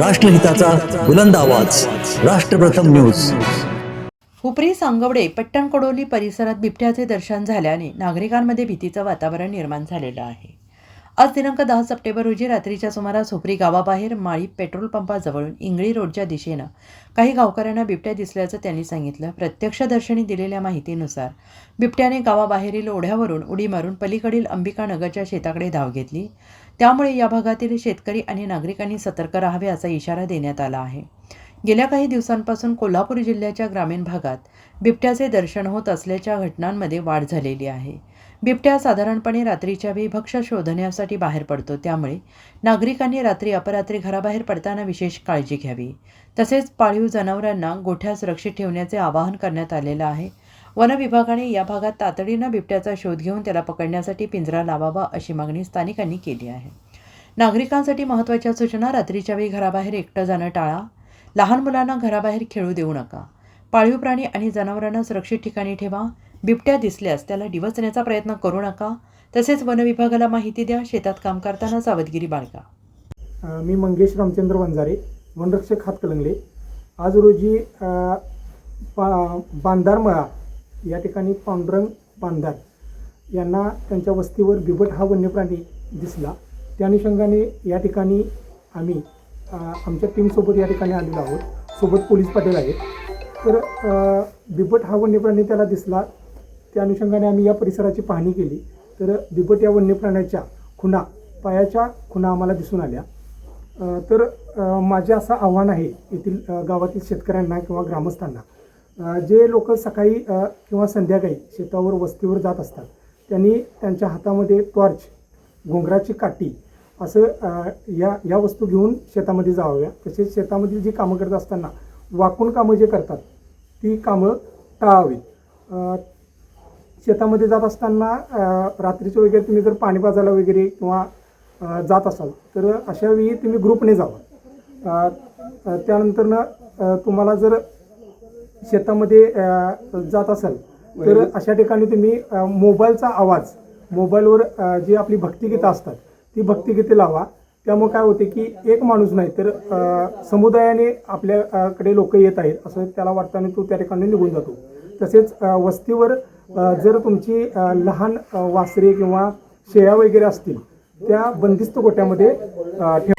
राष्ट्रहिताचा बुलंद आवाज. राष्ट्रप्रथम न्यूज. हुपरी सांगवडे पट्टणकडोली परिसरात बिबट्याचे दर्शन झाल्याने नागरिकांमध्ये भीतीचं वातावरण निर्माण झालेलं आहे. आज दिनांक दहा सप्टेंबर रोजी रात्रीच्या सुमारास हुपरी गावाबाहेर माळी पेट्रोल पंपाजवळून इंगळी रोडच्या दिशेनं काही गावकऱ्यांना बिबट्या दिसल्याचं त्यांनी सांगितलं. प्रत्यक्षदर्शनी दिलेल्या माहितीनुसार बिबट्याने गावाबाहेरील ओढ्यावरून उडी मारून पलीकडील अंबिका नगरच्या शेताकडे धाव घेतली. त्यामुळे या भागातील शेतकरी आणि नागरिकांनी सतर्क राहावे असा इशारा देण्यात आला आहे. गेल्या काही दिवसांपासून कोल्हापूर जिल्ह्याच्या ग्रामीण भागात बिबट्याचे दर्शन होत असल्याच्या घटनांमध्ये वाढ झालेली आहे. बिबट्या साधारणपणे रात्रीच्या वेळी भक्ष शोधण्यासाठी बाहेर पडतो. त्यामुळे नागरिकांनी रात्री अपरात्री घराबाहेर पडताना विशेष काळजी घ्यावी. तसेच पाळीव जनावरांना गोठ्या सुरक्षित ठेवण्याचे आवाहन करण्यात आलेलं आहे. वन विभागाने या भागात तातडीनं बिबट्याचा शोध घेऊन त्याला पकडण्यासाठी पिंजरा लावावा अशी मागणी स्थानिकांनी केली आहे. नागरिकांसाठी महत्त्वाच्या सूचना रात्रीच्या वेळी घराबाहेर एकटं जाणं टाळा लहान मुलांना घराबाहेर खेळू देऊ नका. पाळीव प्राणी आणि जनावरांना सुरक्षित ठिकाणी ठेवा. बिबट्या दिसल्यास त्याला डिवचण्याचा प्रयत्न करू नका. तसेच वन विभागाला माहिती द्या. शेतात काम करताना सावधगिरी बाळगा. मी मंगेश रामचंद्र वंजारे वनरक्षक हातकलंगले. आज रोजी पा बांधारमळा या ठिकाणी पांडुरंग बांधार यांना त्यांच्या वस्तीवर बिबट हा वन्यप्राणी दिसला. त्या अनुषंगाने या ठिकाणी आम्ही आमच्या टीमसोबत या ठिकाणी आलेलो आहोत. सोबत पोलीस पाटील आहेत. तर बिबट हा वन्य प्राणी त्याला दिसला. त्या अनुषंगाने आम्ही या परिसराची पाहणी केली. तर बिबट या वन्य प्राण्याच्या खुणा पायाच्या खुणा आम्हाला दिसून आल्या. तर माझे असं आव्हान आहे येथील गावातील शेतकऱ्यांना किंवा ग्रामस्थांना. जे लोक सकाळी किंवा संध्याकाळी शेतावर वस्तीवर जात असतात त्यांनी त्यांच्या हातामध्ये टॉर्च घोंगराची काठी असं या या वस्तू घेऊन शेतामध्ये जावाव्या तसेच शेतामधील जी कामं करत असताना वाकून कामं जे करतात ती कामं टाळावी. अ, शेतामध्ये जात असताना रात्रीचं वगैरे तुम्ही जर पाणी पाजायला वगैरे किंवा जात असाल तर अशा वेळी तुम्ही ग्रुपने जावा. त्यानंतरनं तुम्हाला जर शेतामध्ये जात असाल तर अशा ठिकाणी तुम्ही मोबाईलचा आवाज मोबाईलवर जी आपली भक्तिगीतं असतात ती भक्तिगीते लावा. त्यामुळे काय होते की एक माणूस नाही तर समुदायाने आपल्याकडे लोक येत आहेत असं त्याला वाटताना तो त्या ठिकाणी निघून जातो. तसेच वस्तीवर जर तुमची लहान वासरे किंवा शेळ्या वगैरे असतील त्या बंदिस्त गोट्यामध्ये ठेव